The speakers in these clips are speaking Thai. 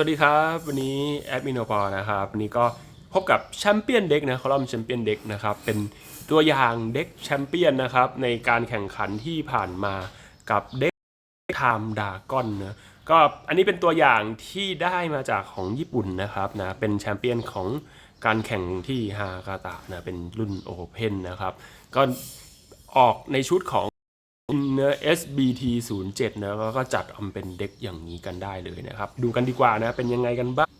สวัสดีครับ วันนี้แอดมินโอปอนะครับ วันนี้ก็พบกับแชมเปี้ยนเด็กนะคอลัมน์แชมเปี้ยนเด็กนะครับ เป็นตัวอย่างเด็กแชมเปี้ยนนะครับ ในการแข่งขันที่ผ่านมากับเด็กไทม์ดากอนนะก็อันนี้เป็นตัวอย่างที่ได้มาจากของญี่ปุ่นนะครับนะเป็นแชมเปี้ยนของการแข่งที่ฮากาตะนะเป็นรุ่นโอเพนนะครับ ก็ออกในชุดของ เนื้อ SBT 0 7นะก็จัดอำเป็นเด็กอย่างนี้กันได้เลยนะครับ ดูกันดีกว่านะเป็นยังไงกันบ้าง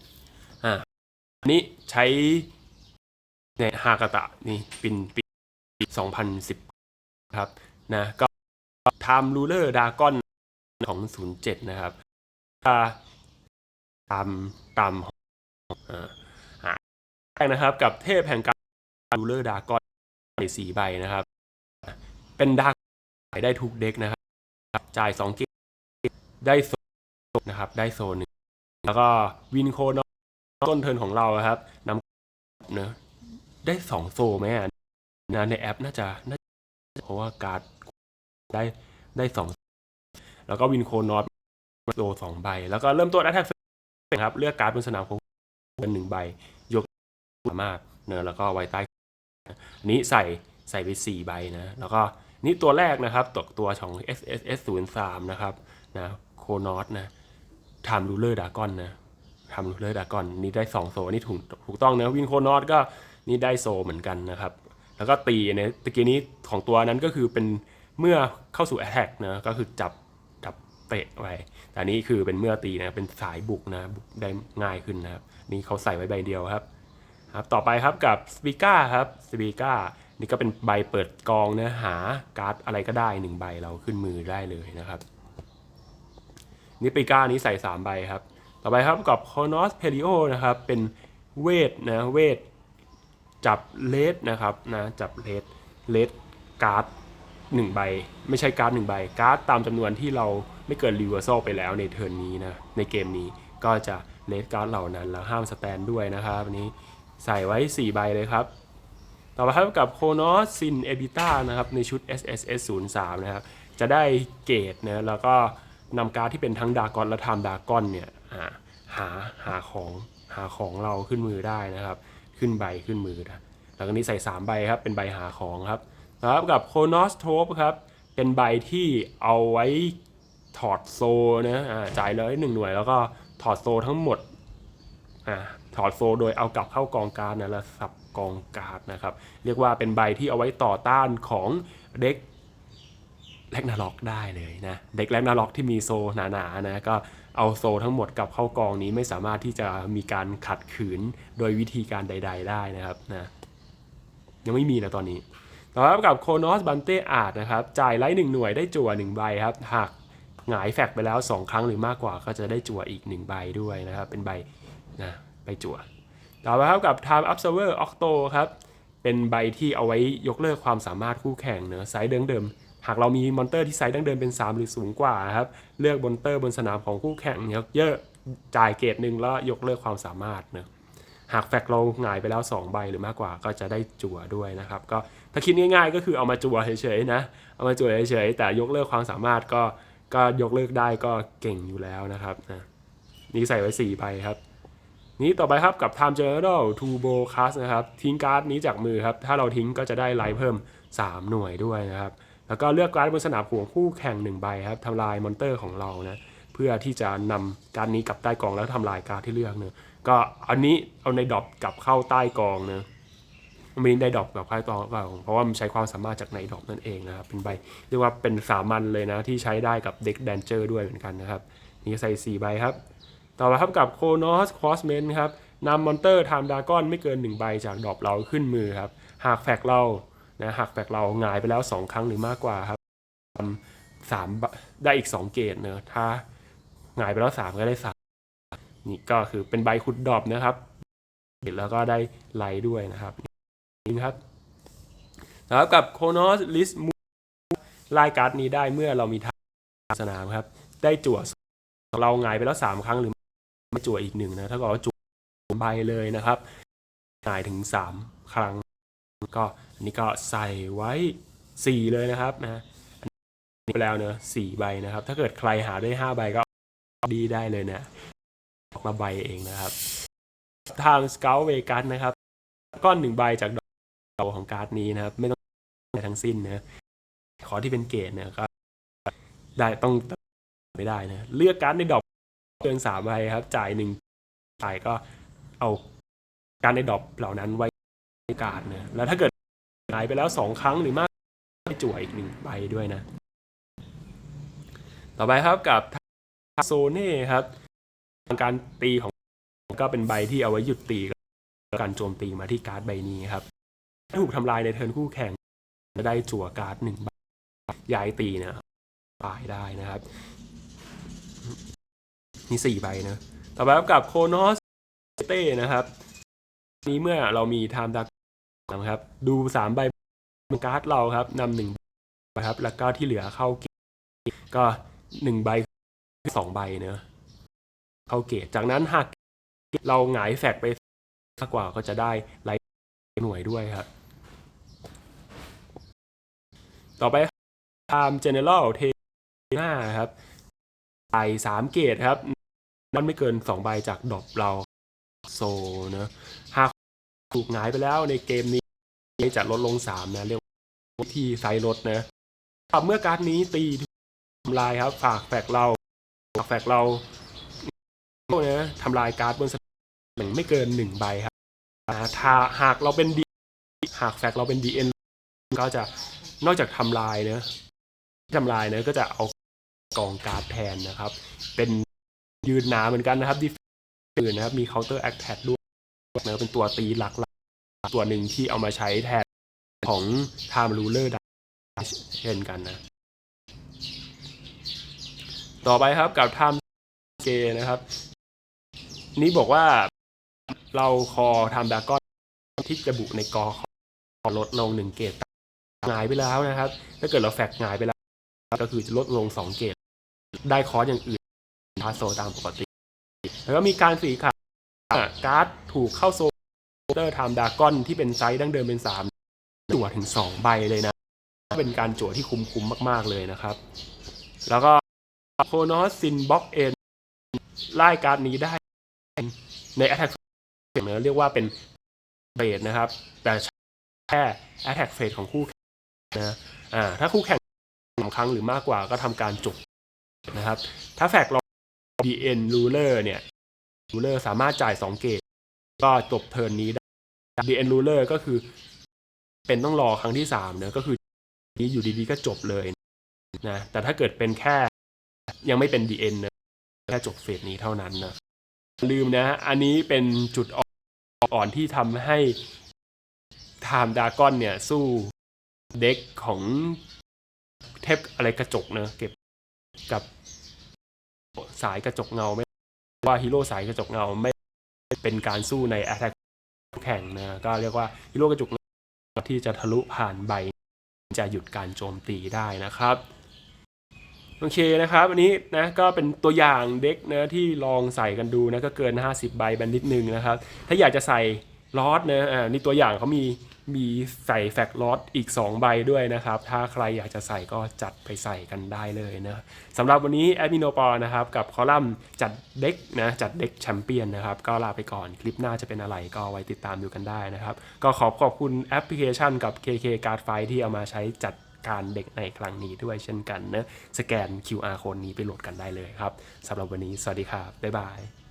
อ่าอันนี้ใช้ในฮากาตะนี่ปีปี2010 ครับนะก็ Time Ruler Dragon ของ 07 นะครับถ้าตามตามอ่าอ่าแรกนะครับกับเทพแห่งการ Ruler Dragon ในสีใบนะครับ เป็นดาขายได้ทุกเด็กนะครับ จ่าย2เกมได้โซนนะครับ ได้โซนหนึ่งแล้วก็วินโคนต้นเทินของเราครับนำเนอะได้สองโซไหมอะนะในแอปน่าจะน่าจะเพราะว่าการ์ดได้ได้สองแล้วก็วินโคนอตโซสองใบ แล้วก็เริ่มต้นอัตแทกครับ เลือกการ์ดบนสนามของเป็นหนึ่งใบ ยกสามารถเนอะแล้วก็ไว้ใต้อันนี้ใส่ใส่ไปสี่ใบนะ แล้วก็ นี่ตัวแรกนะครับตกตัวของ S S S 0 3นะครับนะโคนอสนะทำรูเลอร์ดากอนนะทำรูเลอร์ดากอนนี่ได้ 2 โซนี่ถูกถูกต้องนะวินโคนอสก็นี่ได้โซเหมือนกันนะครับ แล้วก็ตีเนี่ยตะกี้นี้ของตัวนั้นก็คือเป็นเมื่อเข้าสู่ Attack นะก็คือจับจับเตะไว้แต่นนี้คือเป็นเมื่อตีนะเป็นสายบุกนะบุกได้ง่ายขึ้นนะครับนี่เขาใส่ไว้ใบเดียวครับครับ ต่อไปครับกับสปีก้าครับสปีก้า นี่ก็เป็นใบเปิดกองเนื้อหาการ์ดอะไรก็ได้หนึ่งใบเราขึ้นมือได้เลยนะครับนี่ปีก้านี้ใส่ 3 ใบครับ ต่อไปครับกับคอนอสเพริโอนะครับ เป็นเวทนะเวทจับเลสนะครับนะจับเลสเลสการ์ดหนึ่งใบ ไม่ใช่การ์ดหนึ่งใบ การ์ดตามจำนวนที่เราไม่เกินรีเวอร์ซไปแล้วในเทิร์นนี้นะ ในเกมนี้ก็จะเลสการ์ดเหล่านั้นแล้วห้ามสแตนด้วยนะครับอันนี้ใส่ไว้ 4 ใบเลยครับ ต่อไปครับกับโคโนซินเอบิต้านะครับในชุด SSS 0 3นะครับจะได้เกรดนะแล้วก็นำการที่เป็นทั้งดากอนและไทม์ดากอนเนี่ยหาหาของหาของเราขึ้นมือได้นะครับ ขึ้นใบขึ้นมือนะแล้วก็นี้ใส่ 3 ใบครับ เป็นใบหาของครับนะครับกับโคโนสโทปครับ เป็นใบที่เอาไว้ถอดโซนะอ่าจ่ายเลยหนึ่งหน่วยแล้วก็ถอดโซทั้งหมดอ่า ถอดโซโดยเอากลับเข้ากองการ์ดนะแล้วสับกองการ์ดนะครับ เรียกว่าเป็นใบที่เอาไว้ต่อต้านของเด็กแลกนาล็อกได้เลยนะ เด็กแลกนาล็อกที่มีโซหนาๆนะก็เอาโซทั้งหมดกลับเข้ากองนี้ไม่สามารถที่จะมีการขัดขืนโดยวิธีการใด ๆ ได้นะครับนะยังไม่มีนะตอนนี้ต่อมากับโคโนสบันเตอาร์ตนะครับจ่ายไลท์หนึ่งหน่วยได้จั่วหนึ่งใบครับหากหงายแฟกไปแล้ว 2 ครั้งหรือมากกว่าก็จะได้จั่วอีก 1 ใบด้วยนะครับ เป็นใบนะ ใบจั่วต่อมาครับกับ Time Observer Octo ครับเป็นใบที่เอาไว้ยกเลิกความสามารถคู่แข่งเนอะไซส์เดิมเดิมหากเรามีมอนเตอร์ที่ไซส์ดั้งเดิมเป็น 3 หรือสูงกว่าครับเลือกมอนเตอร์บนสนามของคู่แข่งเยอะเยอะจ่ายเกรดหนึ่งแล้วยกเลิกความสามารถเนอะหากแฟกเราหงายไปแล้ว 2 ใบหรือมากกว่าก็จะได้จั่วด้วยนะครับก็ถ้าคิดง่ายๆ ก็คือเอามาจั่วเฉยๆนะเอามาจั่วเฉยๆแต่ยกเลิกความสามารถก็ก็ยกเลิกได้ก็เก่งอยู่แล้วนะครับนะนี่ใส่ไว้4ใบครับ นี้ต่อไปครับกับ Time General Turbo Cast นะครับ ทิ้งการ์ดนี้จากมือครับ ถ้าเราทิ้งก็จะได้ไลท์เพิ่ม 3 หน่วยด้วยนะครับ แล้วก็เลือกการ์ดบนสนามของคู่แข่ง 1 ใบครับทำลายมอนเตอร์ของเรานะ เพื่อที่จะนำการ์ดนี้กลับใต้กองแล้วทำลายการ์ดที่เลือกเนะก็อันนี้เอาในดรอปกลับเข้าใต้กองนะม่ได้ดรอปกับใต้กองเพราะว่ามันใช้ความสามารถจากในดรอปนั่นเองนะครับ เป็นใบเรียกว่าเป็นสามัญเลยนะ ที่ใช้ได้กับเด็กแดนเจอร์ด้วยเหมือนกันนะครับ นี่ใส่4ใบครับ ต่อมาครับกับโคโนสคอสเมนครับนำมอนเตอร์ไทม์ดากอนไม่เกิน 1 ใบจากดอปเราขึ้นมือครับ หากแฟกเรานะหากแฟกเราหงายไปแล้ว 2 ครั้งหรือมากกว่าครับทำสามได้อีก 2 เกตเนอะถ้าหงายไปแล้ว 3 ก็ได้ 3 นี่ก็คือเป็นใบขุดดอปนะครับแล้วก็ได้ไลท์ด้วยนะครับนี่ครับแล้วกับโคโนสลิสมูลายการ์ดนี้ได้เมื่อเรามีทางสนามครับ ได้จั่วเราหงายไปแล้ว 3 ครั้งหรือ ไม่จั่วอีกหนึ่งนะถ้าเกิดว่าจั่วใบเลยนะครับหายถึง 3 ครั้ง ก็อันนี้ก็ใส่ไว้ 4 เลยนะครับนะอันนี้ไปแล้วเนอะ4ใบนะครับ ถ้าเกิดใครหาได้5ใบก็ดีได้เลยนะออกมาใบเองนะครับ ทาง Scout Vegas นะครับ ก้อนหนึ่งใบจากดอกของการ์ดนี้นะครับ ไม่ต้องทั้งสิ้นนะขอที่เป็นเกรดเนี่ยก็ได้ต้องไม่ได้นะเลือกการ์ดในดอก เกินสามใบครับ จ่ายหนึ่งจ่ายก็เอาการดในดอกเหล่านั้นไว้ในการ์ดนะแล้วถ้าเกิดหายไปแล้วสองครั้งหรือมากให้จั่วอีกหนึ่งใบด้วยนะ ต่อไปครับกับโซเน่ครับการตีของก็เป็นใบที่เอาไว้หยุดตีการโจมตีมาที่การ์ดใบนี้ครับถูกทำลายในเทิร์นคู่แข่งจะได้จั่วการ์ดหนึ่งใบย้ายตีนะตายได้นะครับ มีสี่ใบนะ ต่อไปครับกับโคโนสเต้นะครับ นี้เมื่อเรามีไทม์ดักนะครับ ดูสามใบบนการ์ดเราครับนำหนึ่งใบครับ แล้วก็ที่เหลือเข้าเกตก็หนึ่งใบสองใบเนอะเข้าเกตจากนั้นหากเราหงายแฟกไปมากกว่าก็จะได้ไลท์หน่วยด้วยครับ ต่อไป Time General เทน่าครับใส่สามเกตครับ มันไม่เกินสองใบจากดอปเราโซเนะหากถูกหงายไปแล้วในเกมนี้จะลดลงสามนะ เรียกวิธีไซส์ลดนะเมื่อการ์ดนี้ตีทำลายครับ ฝากแฟกเราฝากแฟกเราเนี่ยทำลายการ์ดบนสนามไม่เกินหนึ่งใบครับถ้าหากเราเป็นดีหากแฟกเราเป็นดีเอ็นก็จะนอกจากทำลายเนะทำลายเนะก็จะเอากองการ์ดแทนนะครับ เป็น ยืนหนาเหมือนกันนะครับดีอื่นนะครับ มี counter attack ด้วยนะเป็นตัวตีหลักๆตัวหนึ่งที่เอามาใช้แทนของ time ruler ได้เช่นกันนะ ต่อไปครับกับ time g a นะครับ นี่บอกว่าเราคอ time dragon ที่จะบุในกอขอลดลงหนึ่งเกตหงายไปแล้วนะครับ ถ้าเกิดเราแฟกหงายไปแล้ว ก็คือจะลดลงสองเกตได้คอร์สอย่างอื่น พาโซตามปกติ แล้วก็มีการสีขาวการ์ดถูกเข้าโซเตอร์ไทม์ดากอนที่เป็นไซส์ดั้งเดิมเป็นสามจั่วถึงสองใบเลยนะ เป็นการจั่วที่คุ้มคุ้มมาก ๆ เลยนะครับ แล้วก็โคโนสซินบ็อกเอนไล่การ์ดนี้ได้ใน Attack เนอะเรียกว่าเป็นเบสนะครับ แต่แค่ Attack Phase ของคู่แข่งนะอ่าถ้าคู่แข่งสองครั้งหรือมากกว่าก็ทำการจบนะครับ ถ้าแฟกเรา DN ruler เนี่ย ruler สามารถจ่าย 2 เกตก็จบเทิร์นนี้ได้ DN ruler ก็คือเป็นต้องรอครั้งที่3เนอะก็คือนี้อยู่ดีๆก็จบเลยนะแต่ถ้าเกิดเป็นแค่ยังไม่เป็น DN นะแค่จบเฟสนี้เท่านั้นนะลืมนะ อันนี้เป็นจุดอ่อนที่ทำให้ Time Dragon เนี่ย สู้เด็กของเทพอะไรกระจกเนอะเก็บกับ สายกระจกเงาไม่ว่าฮีโร่สายกระจกเงาไม่เป็นการสู้ใน a t t a c k แข่งนะก็เรียกว่าฮีโร่กระจกเงาที่จะทะลุผ่านใบ จะหยุดการโจมตีได้นะครับโอเคนะครับ อันนี้นะก็เป็นตัวอย่างเด็กนะที่ลองใส่กันดูนะก็เกิน 50 ใบบันนิดนึงนะครับ ถ้าอยากจะใส่ลอสนะอ่านี่ตัวอย่างเขามี มีใส่แฟกลอสอีก 2 ใบด้วยนะครับ ถ้าใครอยากจะใส่ก็จัดไปใส่กันได้เลยนะสำหรับวันนี้แอดมิโนปอนะครับ กับคอลัมน์จัดเด็กนะจัดเด็กแชมเปี้ยนนะครับ ก็ลาไปก่อนคลิปหน้าจะเป็นอะไรก็ไว้ติดตามดูกันได้นะครับ ก็ขอบขอบคุณแอปพลิเคชันกับ KK Card f i ที่เอามาใช้จัดการเด็กในครั้งนี้ด้วยเช่นกันนะสแกน QR โค้ดนี้ไปโหลดกันได้เลยครับสำหรับวันนี้สวัสดีครับบ๊ายบาย